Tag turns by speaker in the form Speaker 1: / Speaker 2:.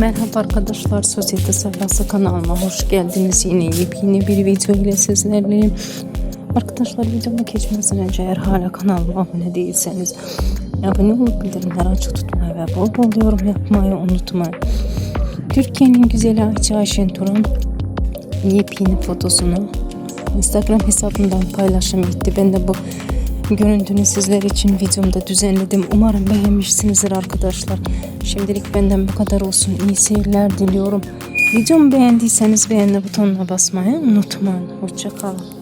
Speaker 1: Merhaba arkadaşlar, Sosyete Safhası kanalıma hoş geldiniz. Yine yepyeni bir video ile sizlerleyim. Arkadaşlar videoma geçmeden önce eğer hala kanalıma abone değilseniz abone olup bildirimleri açık tutmayı ve bol bol yorum yapmayı unutmayın. Türkiye'nin güzeli Ayça Ayşen Turan yepyeni fotosunu Instagram hesabından paylaşım etti. Ben de bu görüntünü sizler için videomda düzenledim. Umarım beğenmişsinizdir arkadaşlar. Şimdilik benden bu kadar olsun. İyi seyirler diliyorum. Videomu beğendiyseniz beğenme butonuna basmayı unutmayın. Hoşçakalın.